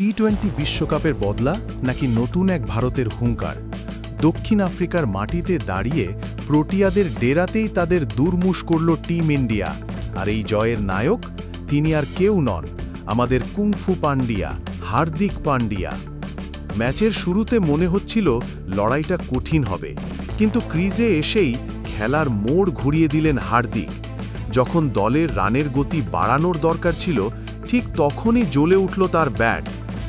T twenty বিশ্বকাপের বদলা নাকি নতুন এক ভারতের হুঙ্কার? দক্ষিণ আফ্রিকার মাটিতে দাঁড়িয়ে প্রোটিয়াদের ডেরাতেই তাদের দুর্মুষ করল টিম ইন্ডিয়া। আর এই জয়ের নায়ক তিনি আর কেউ নন, আমাদের কুংফু পান্ডিয়া হার্দিক পান্ডিয়া ম্যাচের শুরুতে মনে হচ্ছিল লড়াইটা কঠিন হবে, কিন্তু ক্রিজে এসেই খেলার মোড় ঘুরিয়ে দিলেন হার্দিক। যখন দলের রানের গতি বাড়ানোর দরকার ছিল, ঠিক তখনই জ্বলে উঠল তার ব্যাট।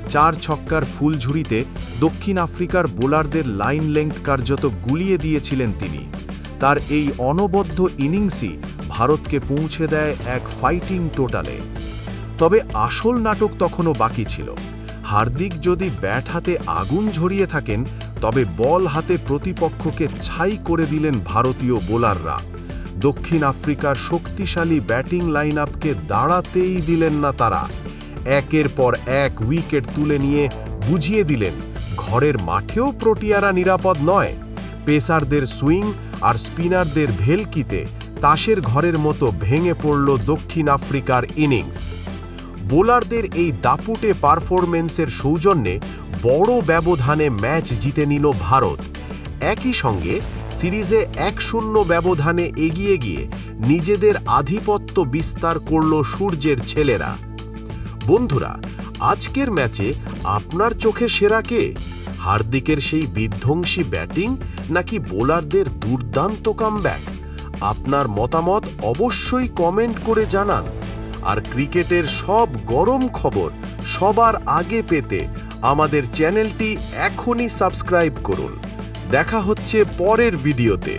চার ছক্কার ফুলঝুরিতে দক্ষিণ আফ্রিকার বোলারদের লাইন লেংথ কার্যত গুলিয়ে দিয়েছিলেন তিনি। তার এই অনবদ্য ইনিংসই ভারতকে পৌঁছে দেয় এক ফাইটিং টোটালে। তবে আসল নাটক তখনও বাকি ছিল। হার্দিক যদি ব্যাট হাতে আগুন ঝরিয়ে থাকেন, তবে বল হাতে প্রতিপক্ষকে ছাই করে দিলেন ভারতীয় বোলাররা। দক্ষিণ আফ্রিকার শক্তিশালী ব্যাটিং লাইন আপকে দাঁড়াতেই দিলেন না তারা। একের পর এক উইকেট তুলে নিয়ে বুঝিয়ে দিলেন, ঘরের মাঠেও প্রোটিয়ারা নিরাপদ নয়। পেসারদের সুইং আর স্পিনারদের ভেলকিতে তাসের ঘরের মতো ভেঙে পড়ল দক্ষিণ আফ্রিকার ইনিংস। বোলারদের এই দাপুটে পারফরমেন্সের সৌজন্যে বড় ব্যবধানে ম্যাচ জিতে নিল ভারত। একই সঙ্গে সিরিজে এক শূন্য ব্যবধানে এগিয়ে গিয়ে নিজেদের আধিপত্য বিস্তার করল সূর্যের ছেলেরা। বন্ধুরা, আজকের ম্যাচে আপনার চোখে সেরা কে? হার্দিকের সেই বিধ্বংসী ব্যাটিং নাকি বোলারদের দুর্দান্ত কামব্যাক? আপনার মতামত অবশ্যই কমেন্ট করে জানান। আর ক্রিকেটের সব গরম খবর সবার আগে পেতে আমাদের চ্যানেলটি এখনই সাবস্ক্রাইব করুন। দেখা হচ্ছে পরের ভিডিওতে।